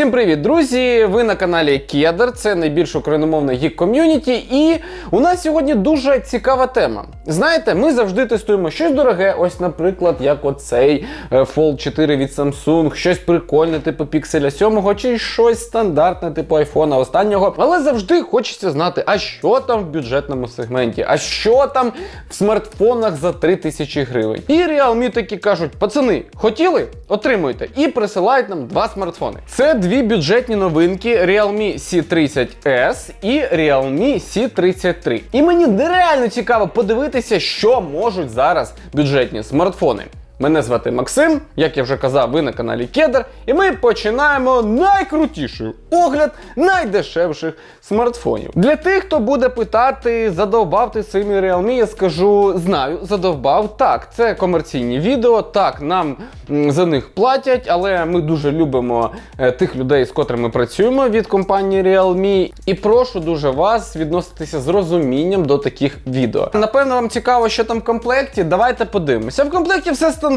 Всім привіт, друзі! Ви на каналі Кедр, це найбільш україномовне гік ком'юніті. І у нас сьогодні дуже цікава тема. Знаєте, ми завжди тестуємо щось дороге, ось, наприклад, як оцей е, Fold 4 від Samsung, щось прикольне, типу Pixel 7, чи щось стандартне, типу iPhone останнього. Але завжди хочеться знати, а що там в бюджетному сегменті, а що там в смартфонах за 3000 гривень. І Realme такі кажуть: пацани, хотіли? Отримуйте. І присилають нам два смартфони. Це дві бюджетні новинки Realme C30S і Realme C33. І мені нереально цікаво подивитися, що можуть зараз бюджетні смартфони. Мене звати Максим, як я вже казав, ви на каналі Кедр, і ми починаємо найкрутіший огляд найдешевших смартфонів. Для тих, хто буде питати, задовбав ти цими Realme, я скажу, знаю, задовбав. Так, це комерційні відео, так, нам за них платять, але ми дуже любимо е, тих людей, з котрими працюємо від компанії Realme. І прошу дуже вас відноситися з розумінням до таких відео. Напевно, вам цікаво, що там в комплекті. Давайте подивимося. В комплекті все стандартно,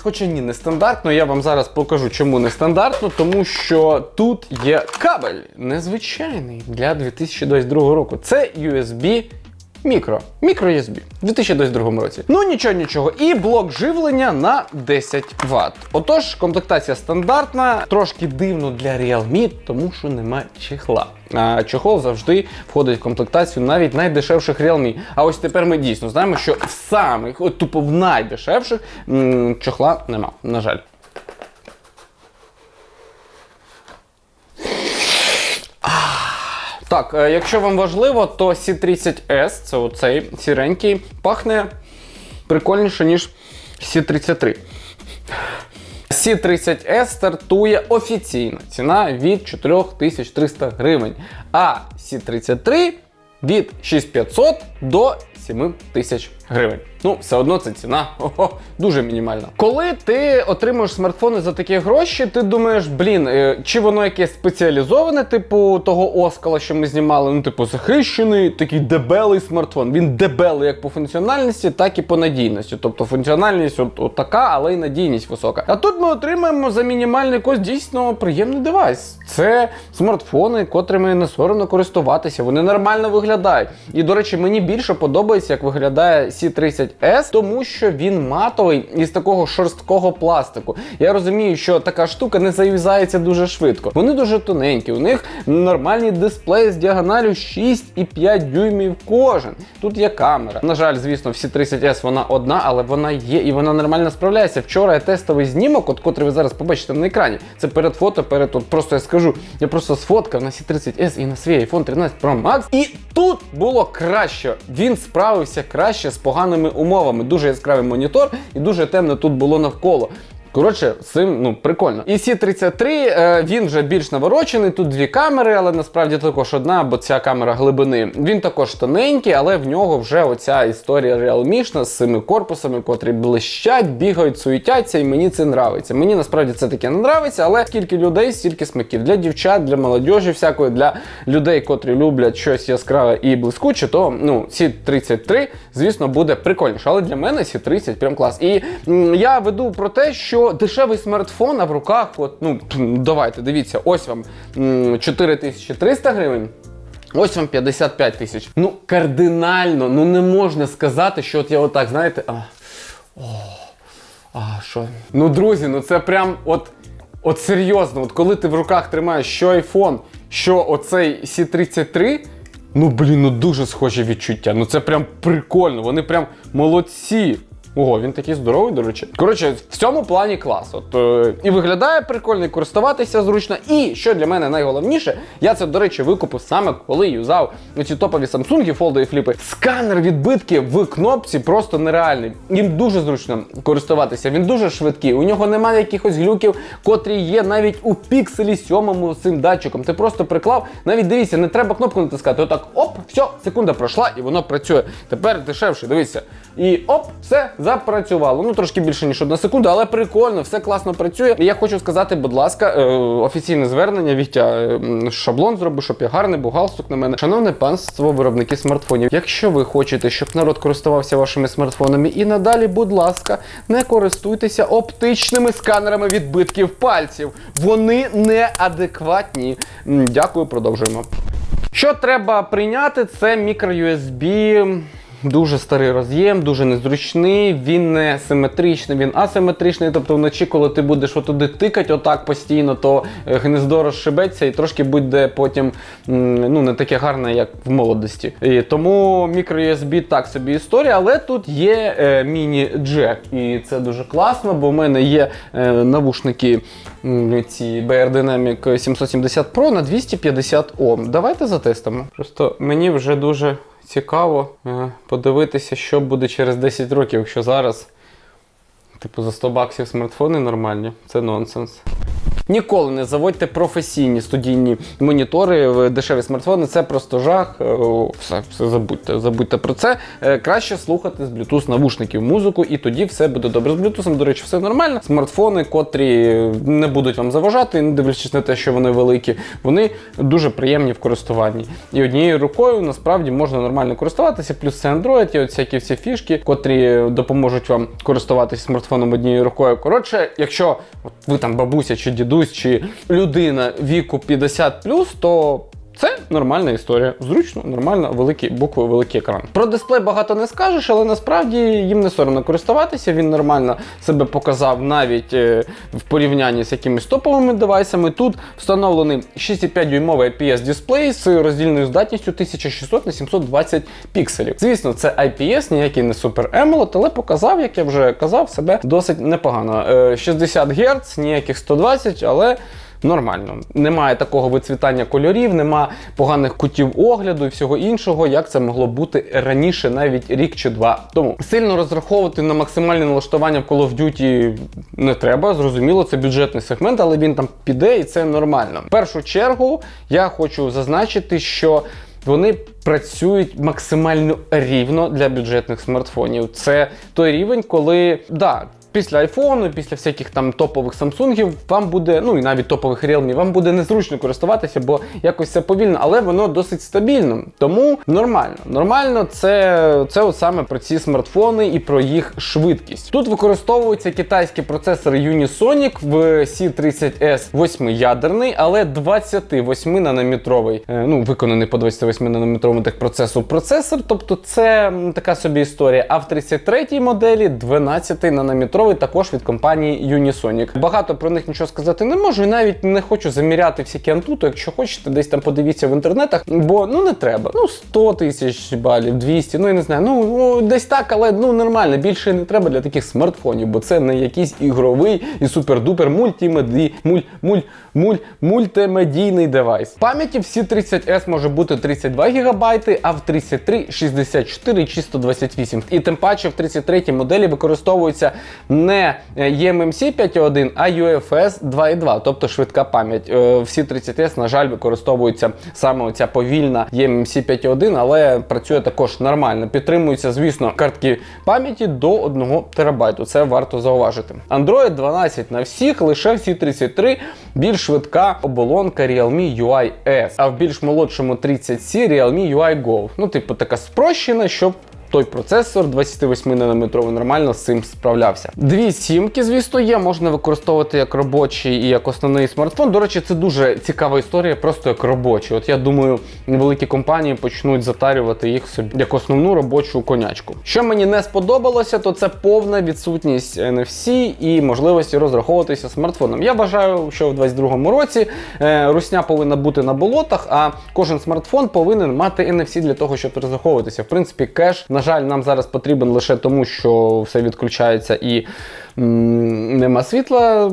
хоча ні, не стандартно. Я вам зараз покажу, чому не стандартно, тому що тут є кабель незвичайний для 2022 року. Це USB. Мікро, мікро USB в 2022 році. Ну нічого, нічого. І блок живлення на 10 Вт. Отож, комплектація стандартна, трошки дивно для Realme, тому що немає чехла. Чохол завжди входить в комплектацію навіть найдешевших Realme. А ось тепер ми дійсно знаємо, що в самих, от тупо в найдешевших чохла нема, на жаль. Так, е, якщо вам важливо, то C30S, це оцей сіренький, пахне прикольніше, ніж C33. C30S стартує офіційна ціна від 4300 гривень, а C33 від 6500 до 7000 гривень. Ну, все одно це ціна ого, дуже мінімальна. Коли ти отримуєш смартфони за такі гроші, ти думаєш, блін, е, чи воно якесь спеціалізоване, типу того оскала, що ми знімали, ну, типу, захищений, такий дебелий смартфон. Він дебелий як по функціональності, так і по надійності. Тобто функціональність от, от така, але й надійність висока. А тут ми отримаємо за мінімальний кост дійсно приємний девайс. Це смартфони, котрими не соромно користуватися. Вони нормально виглядають. І, до речі, мені більше подобається, як виглядає C30S, тому що він матовий із такого шорсткого пластику. Я розумію, що така штука не зав'язається дуже швидко. Вони дуже тоненькі, у них нормальні дисплеї з діагоналю 6,5 дюймів кожен. Тут є камера. На жаль, звісно, в C30S вона одна, але вона є і вона нормально справляється. Вчора я тестовий знімок, от котрий ви зараз побачите на екрані. Це перед фото, перед от просто я скажу, я просто сфоткав на C30S і на свій iPhone 13 Pro Max. І тут було краще. Він справився краще з поганими умовами. Дуже яскравий монітор і дуже темно тут було навколо. Коротше, цим ну прикольно. І C33 е, він вже більш наворочений. Тут дві камери, але насправді також одна, бо ця камера глибини. Він також тоненький, але в нього вже оця історія реалмішна з цими корпусами, котрі блищать, бігають, суетяться, і мені це нравиться. Мені насправді це таке не нравиться, але скільки людей, стільки смаків. Для дівчат, для молодіжі, всякої, для людей, котрі люблять щось яскраве і блискуче, то ну, C33, звісно, буде прикольніше. Але для мене C30 прям клас. І м, я веду про те, що дешевий смартфон, а в руках, от, ну давайте, дивіться, ось вам 4300 гривень. Ось вам 55 тисяч. Ну, кардинально, ну не можна сказати, що от я отак, знаєте. А, о, а що? Ну, друзі, ну це прям от, от серйозно, от коли ти в руках тримаєш що iPhone, що оцей C33, ну блін, ну дуже схожі відчуття. Ну це прям прикольно, вони прям молодці. Ого, він такий здоровий, до речі. Коротше, в цьому плані клас. От е, і виглядає прикольно, і користуватися зручно. І що для мене найголовніше, я це, до речі, викупив саме коли юзав ці топові Samsung, фолди і фліпи. Сканер відбитків в кнопці просто нереальний. Їм дуже зручно користуватися. Він дуже швидкий. У нього немає якихось глюків, котрі є навіть у пікселі сьомому цим датчиком. Ти просто приклав. Навіть дивіться, не треба кнопку натискати. Отак, оп, все, секунда пройшла, і воно працює. Тепер дешевше. Дивіться. І оп, все запрацювало. Ну трошки більше ніж одна секунда, але прикольно, все класно працює. І я хочу сказати, будь ласка, е, офіційне звернення. Вітя е, шаблон зробив, щоб я гарний, був галстук на мене. Шановне панство, виробники смартфонів. Якщо ви хочете, щоб народ користувався вашими смартфонами і надалі, будь ласка, не користуйтеся оптичними сканерами відбитків пальців. Вони неадекватні. Дякую, продовжуємо. Що треба прийняти, це мікро-USB. Дуже старий роз'єм, дуже незручний, він не симетричний, він асиметричний. Тобто вночі, коли ти будеш отуди тикати отак постійно, то е, гнездо розшибеться і трошки буде потім ну, не таке гарне, як в молодості. І тому мікро-USB так собі історія, але тут є е, міні-джек. І це дуже класно, бо в мене є е, навушники ці BR Dynamic 770 Pro на 250 Ом. Давайте затестимо. Просто мені вже дуже цікаво е, подивитися, що буде через 10 років, якщо зараз, типу, за 100 баксів смартфони нормальні. Це нонсенс. Ніколи не заводьте професійні студійні монітори в дешеві смартфони. Це просто жах. Е, Все, все забудьте, забудьте про це. Е, Краще слухати з Bluetooth навушників музику, і тоді все буде добре. З Bluetooth, до речі, все нормально. Смартфони, котрі не будуть вам заважати, не дивлячись на те, що вони великі, вони дуже приємні в користуванні. І однією рукою насправді можна нормально користуватися. Плюс це Android, і всякі всі фішки, котрі допоможуть вам користуватися смартфоном однією рукою. Коротше, якщо от ви там бабуся чи дідусь, чи людина віку 50+, то нормальна історія. Зручно, нормально, великі букви, великий екран. Про дисплей багато не скажеш, але насправді їм не соромно користуватися. Він нормально себе показав навіть е, в порівнянні з якимись топовими девайсами. Тут встановлений 6,5 дюймовий IPS дисплей з роздільною здатністю 1600 на 720 пікселів. Звісно, це IPS, ніякий не Super AMOLED, але показав, як я вже казав, себе досить непогано. Е, 60 Гц, ніяких 120, але. Нормально, немає такого вицвітання кольорів, нема поганих кутів огляду і всього іншого, як це могло бути раніше, навіть рік чи два тому. Сильно розраховувати на максимальне налаштування в Call of Duty не треба. Зрозуміло, це бюджетний сегмент, але він там піде і це нормально. В першу чергу я хочу зазначити, що вони працюють максимально рівно для бюджетних смартфонів. Це той рівень, коли да. Після айфону, після всяких там топових самсунгів, вам буде, ну і навіть топових Realme, вам буде незручно користуватися, бо якось це повільно, але воно досить стабільно. Тому нормально. Нормально, це, це от саме про ці смартфони і про їх швидкість. Тут використовується китайський процесор Unisonic в C30S 8-ядерний, але 28 нанометровий. Е, ну, виконаний по 28 нанометровому техпроцесу процесор. Тобто це така собі історія. А в 33-й моделі 12 нанометровий також від компанії Unisonic. Багато про них нічого сказати не можу, і навіть не хочу заміряти всякі антуту. Якщо хочете, десь там подивіться в інтернетах, бо ну не треба. Ну 100 тисяч балів, 200, ну я не знаю. Ну, ну десь так, але ну нормально. Більше не треба для таких смартфонів, бо це не якийсь ігровий і супер-дупер мультимеді... муль... Муль... Муль... мультимедійний девайс. Пам'яті всі 30S може бути 32 ГБ, а в 33 64 чи 128. І тим паче в 33 моделі використовується не eMMC 5.1, а UFS 2.2, тобто швидка пам'ять. Е, Всі 30S, на жаль, використовується саме оця повільна eMMC 5.1, але працює також нормально. Підтримуються, звісно, картки пам'яті до 1 терабайту. Це варто зауважити. Android 12 на всіх, лише всі 33 більш швидка оболонка Realme UI S, а в більш молодшому 30C Realme UI Go. Ну, типу, така спрощена, щоб той процесор 28 нанометровий нормально з цим справлявся. Дві сімки, звісно, є, можна використовувати як робочий і як основний смартфон. До речі, це дуже цікава історія, просто як робочий. От я думаю, великі компанії почнуть затарювати їх собі як основну робочу конячку. Що мені не сподобалося, то це повна відсутність NFC і можливості розраховуватися смартфоном. Я вважаю, що в 2022 році е, русня повинна бути на болотах, а кожен смартфон повинен мати NFC для того, щоб розраховуватися. В принципі, кеш, на жаль, нам зараз потрібен лише тому, що все відключається і нема світла.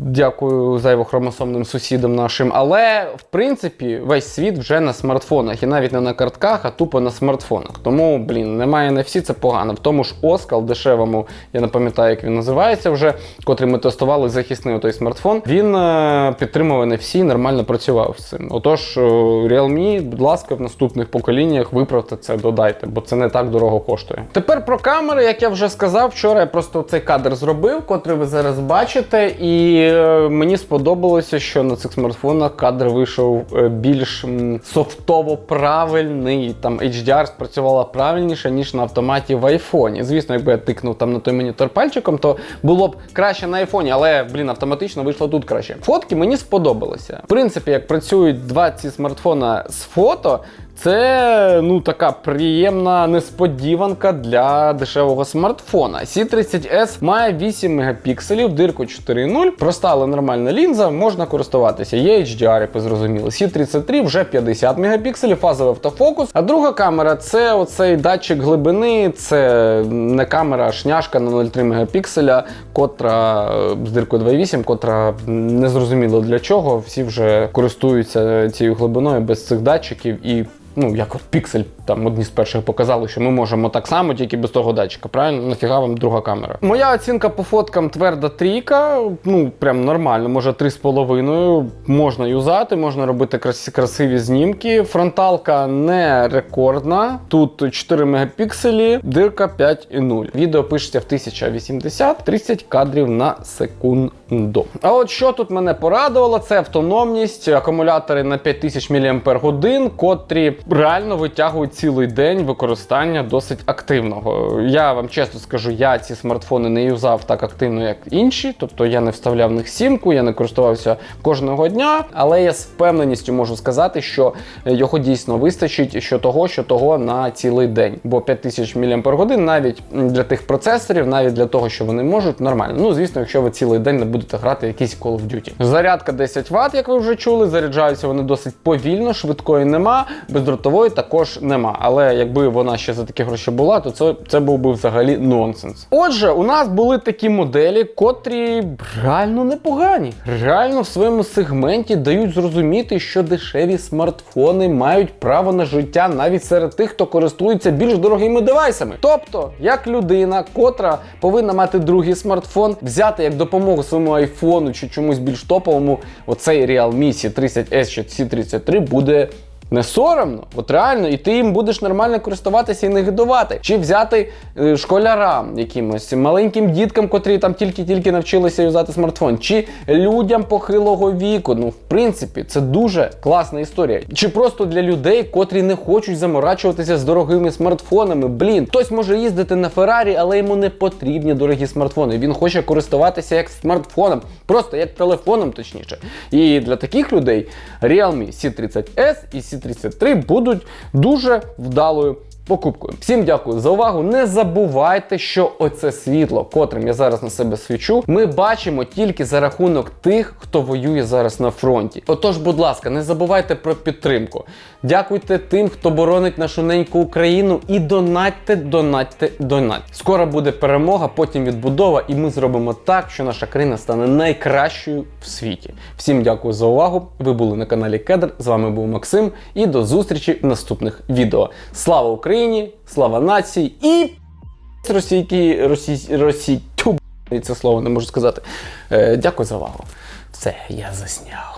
Дякую зайвохромосомним сусідам нашим. Але в принципі весь світ вже на смартфонах, і навіть не на картках, а тупо на смартфонах. Тому, блін, немає NFC, це погано. В тому ж Оскал дешевому, я не пам'ятаю, як він називається вже, котрий ми тестували захисний той смартфон. Він е, підтримував NFC і нормально працював з цим. Отож, е, Realme, будь ласка, в наступних поколіннях виправте це, додайте, бо це не так дорого коштує. Тепер про камери, як я вже сказав, вчора я просто цей кадр зробив, котрий ви зараз бачите, і е, мені сподобалося, що на цих смартфонах кадр вийшов е, більш софтово правильний. Там HDR спрацювала правильніше, ніж на автоматі в айфоні. Звісно, якби я тикнув там на той монітор пальчиком, то було б краще на айфоні, але блін, автоматично вийшло тут краще. Фотки мені сподобалися. В принципі, як працюють два ці смартфона з фото. Це ну така приємна несподіванка для дешевого смартфона. C30S має 8 мегапікселів, дирку 4.0, проста, але нормальна лінза, можна користуватися. Є HDR, як ви зрозуміли. C33 вже 50 мегапікселів, фазовий автофокус. А друга камера це оцей датчик глибини, це не камера, а шняшка на 0,3 мегапікселя, котра е, з диркою 2.8, котра не зрозуміло для чого. Всі вже користуються цією глибиною без цих датчиків і ну, як от піксель, там одні з перших показали, що ми можемо так само, тільки без того датчика. Правильно? Нафіга вам друга камера. Моя оцінка по фоткам тверда трійка, ну прям нормально, може 3,5. Можна юзати, можна робити крас- красиві знімки. Фронталка не рекордна. Тут 4 мегапікселі, дирка 5,0. Відео пишеться в 1080, 30 кадрів на секунду. А от що тут мене порадувало, це автономність, акумулятори на 5000 мАч, котрі реально витягують цілий день використання досить активного. Я вам чесно скажу, я ці смартфони не юзав так активно, як інші, тобто я не вставляв в них сімку, я не користувався кожного дня, але я з впевненістю можу сказати, що його дійсно вистачить що того, що того на цілий день. Бо 5000 мАч навіть для тих процесорів, навіть для того, що вони можуть, нормально. Ну, звісно, якщо ви цілий день не будете грати якийсь Call of Duty. Зарядка 10 Вт, як ви вже чули, заряджаються вони досить повільно, швидкої нема, бездротової також нема. Але якби вона ще за такі гроші була, то це, це був би взагалі нонсенс. Отже, у нас були такі моделі, котрі реально непогані. Реально в своєму сегменті дають зрозуміти, що дешеві смартфони мають право на життя навіть серед тих, хто користується більш дорогими девайсами. Тобто, як людина, котра повинна мати другий смартфон, взяти як допомогу своєму айфону чи чомусь більш топовому, оцей Realme C30S чи C33 буде. Не соромно, от реально, і ти їм будеш нормально користуватися і не гидувати. Чи взяти е, школярам якимось маленьким діткам, котрі там тільки-тільки навчилися юзати смартфон, чи людям похилого віку. Ну, в принципі, це дуже класна історія. Чи просто для людей, котрі не хочуть заморачуватися з дорогими смартфонами. Блін, хтось може їздити на Феррарі, але йому не потрібні дорогі смартфони. Він хоче користуватися як смартфоном, просто як телефоном, точніше. І для таких людей Realme C30S і C33 будуть дуже вдалою. Покупкою. Всім дякую за увагу. Не забувайте, що оце світло, котрим я зараз на себе свічу, ми бачимо тільки за рахунок тих, хто воює зараз на фронті. Отож, будь ласка, не забувайте про підтримку. Дякуйте тим, хто боронить нашу неньку Україну, і донатьте, донатьте, донатьте. Скоро буде перемога, потім відбудова, і ми зробимо так, що наша країна стане найкращою в світі. Всім дякую за увагу. Ви були на каналі Кедр. З вами був Максим, і до зустрічі в наступних відео. Слава Україні! Слава нації і російки, російські росій, тю, це слово не можу сказати. Е, дякую за увагу. Все, я засняв.